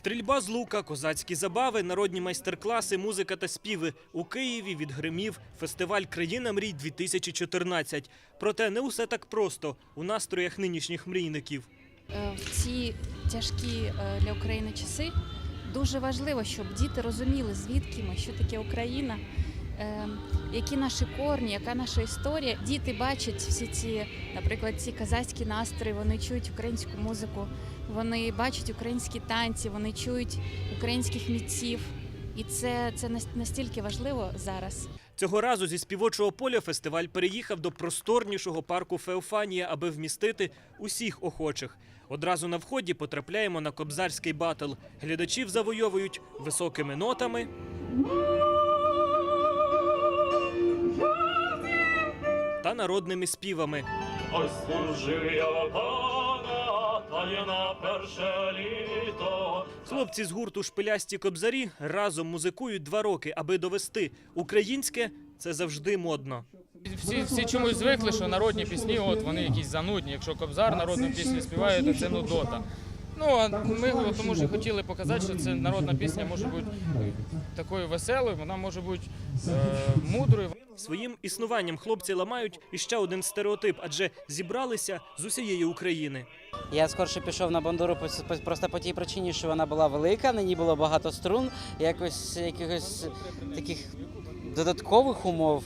Стрільба з лука, козацькі забави, народні майстер-класи, музика та співи. У Києві відгримів фестиваль Країна мрій 2014 Проте не усе так просто у настроях нинішніх мрійників. Е, в ці тяжкі е, для України часи дуже важливо, щоб діти розуміли, звідки ми, що таке Україна, які наші корні, яка наша історія. Діти бачать всі ці, наприклад, ці казацькі настрої, вони чують українську музику, вони бачать українські танці, вони чують українських митців. І це, це настільки важливо зараз. Цього разу зі співочого поля фестиваль переїхав до просторнішого парку Феофанія, аби вмістити усіх охочих. Одразу на вході потрапляємо на кобзарський батл. Глядачів завойовують високими нотами. Та народними співами. Ой, служив я пана, та є на перше літо. Хлопці з гурту Шпилясті кобзарі разом музикують два роки, аби довести українське це завжди модно. Всі, всі чомусь звикли, що народні пісні, от вони якісь занудні. Якщо кобзар народну пісню співає, то це нудота. Ну а ми тому ж хотіли показати, що це народна пісня може бути такою веселою, вона може бути е, мудрою. Своїм існуванням хлопці ламають іще один стереотип, адже зібралися з усієї України. Я скорше пішов на бандуру просто по тій причині, що вона була велика, на ній було багато струн, якось якихось таких додаткових умов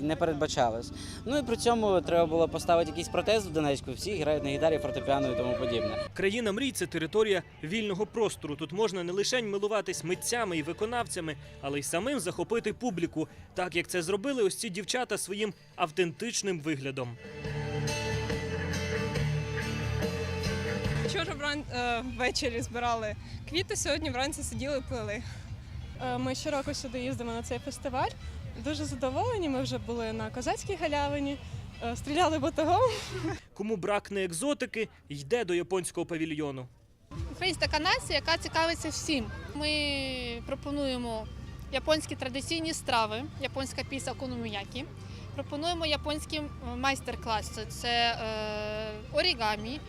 не передбачалось. Ну і при цьому треба було поставити якийсь протез в Донецьку. Всі грають на гітарі, фортепіано і тому подібне. Країна мрій це територія вільного простору. Тут можна не лише милуватись митцями і виконавцями, але й самим захопити публіку, так як це зробили ось ці дівчата своїм автентичним виглядом. Вчора е, ввечері збирали квіти, сьогодні вранці сиділи плели. Е, Ми щороку сюди їздимо на цей фестиваль. Дуже задоволені. Ми вже були на козацькій галявині, е, стріляли батогом. Кому бракне екзотики, йде до японського павільйону. Українська така нація, яка цікавиться всім. Ми пропонуємо японські традиційні страви, японська піса окономіякі. Пропонуємо японський е, майстер-клас. Це- Це е, орігамі,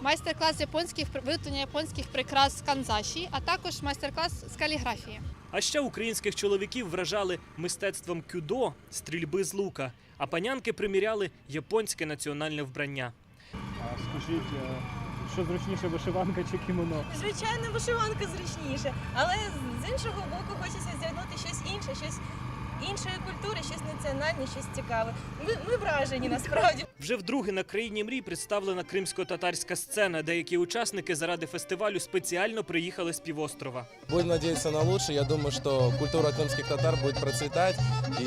майстер-клас японських виготовлення японських прикрас з канзаші, а також майстер-клас з каліграфії. А ще українських чоловіків вражали мистецтвом кюдо, стрільби з лука, а панянки приміряли японське національне вбрання. Скажіть, що зручніше вишиванка чи кімоно? Звичайно, вишиванка зручніше, але з іншого боку хочеться здягнути щось інше, щось іншої культури, щось національне, щось цікаве. Ми, ми вражені насправді. Вже вдруге на країні мрій представлена кримсько-татарська сцена. Деякі учасники заради фестивалю спеціально приїхали з півострова. Будем надеяться на лучшее. Я думаю, что культура крымских татар будет процветать, и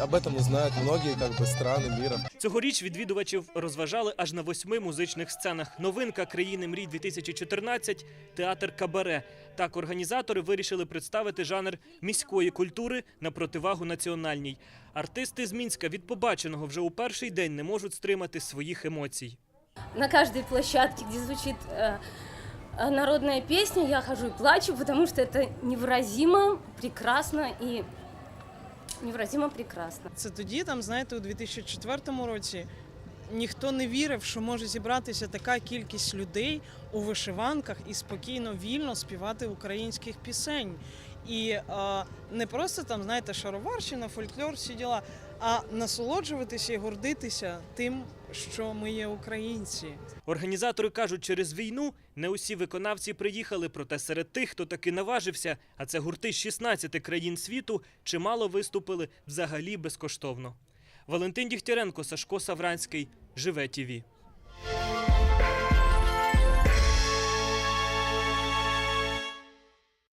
об этом узнают многие как бы, страны мира. Цьогоріч відвідувачів розважали аж на восьми музичних сценах. Новинка країни мрій 2014 театр Кабаре. Так організатори вирішили представити жанр міської культури на противагу національній. Артисти з Мінська від побаченого вже у перший день не можуть стримати своїх емоцій. На каждой площадке, где звучит э, э, народная песня, я хожу и плачу, потому что это невыразимо прекрасно и невыразимо прекрасно. Це тоді, там, знаєте, у 2004 році ніхто не вірив, що може зібратися така кількість людей у вишиванках і спокійно, вільно співати українських пісень. І е, не просто там, знаєте, шароварщина, фольклор, всі діла, а насолоджуватися і гордитися тим, що ми є українці. Організатори кажуть, через війну не усі виконавці приїхали, проте серед тих, хто таки наважився, а це гурти з 16 країн світу, чимало виступили взагалі безкоштовно. Валентин Дігтяренко, Сашко Савранський, Живе ТІВІ.